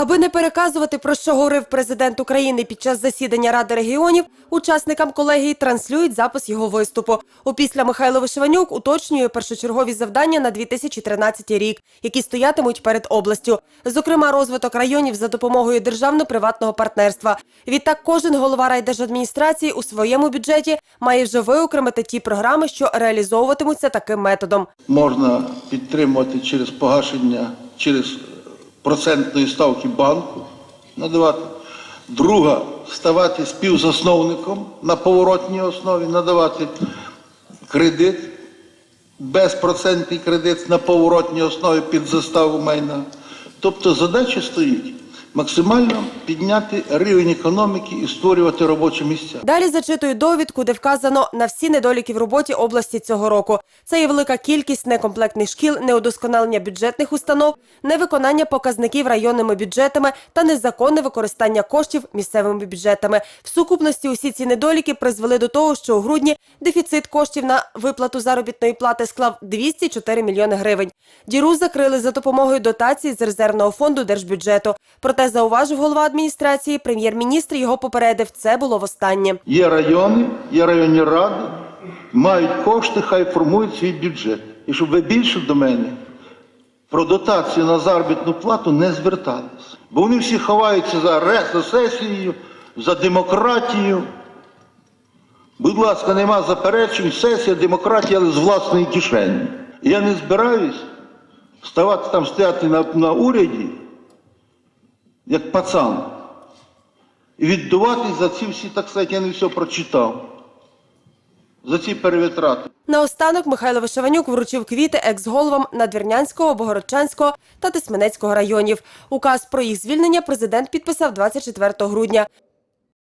Аби не переказувати про що говорив президент України під час засідання Ради регіонів, учасникам колегії транслюють запис його виступу. Опісля Михайло Вишиванюк уточнює першочергові завдання на 2013 рік, які стоятимуть перед областю. Зокрема, розвиток районів за допомогою державно-приватного партнерства. Відтак, кожен голова райдержадміністрації у своєму бюджеті має вже виокремити ті програми, що реалізовуватимуться таким методом. можна підтримувати через погашення, через процентної ставки банку, надавати. Друга ставати співзасновником на поворотній основі, надавати кредит, безпроцентний кредит на поворотній основі під заставу майна. Тобто задача стоїть максимально підняти рівень економіки і створювати робочі місця. Далі зачитую довідку, де вказано на всі недоліки в роботі області цього року. Це є велика кількість некомплектних шкіл, неудосконалення бюджетних установ, невиконання показників районними бюджетами та незаконне використання коштів місцевими бюджетами. В сукупності усі ці недоліки призвели до того, що у грудні дефіцит коштів на виплату заробітної плати склав 204 мільйони гривень. Діру закрили за допомогою дотацій з резервного фонду держбюджету. Проте зауважив голова адміністрації, прем'єр-міністр його попередив. Це було востаннє. Є райони, є районні ради, мають кошти, хай формують свій бюджет. І щоб ви більше до мене про дотацію на заробітну плату не звертались. Бо вони всі ховаються за сесією, за демократію. Будь ласка, нема заперечень, сесія, демократія, але з власної кишені. Я не збираюсь ставати там стояти на, на уряді, як пацан, і віддуватись за ці всі, так сказати, я не все прочитав. За ці перевитрати. Наостанок Михайло Вишеванюк вручив квіти екс-головам Надвірнянського, Богородчанського та Тисменецького районів. Указ про їх звільнення президент підписав 24 грудня.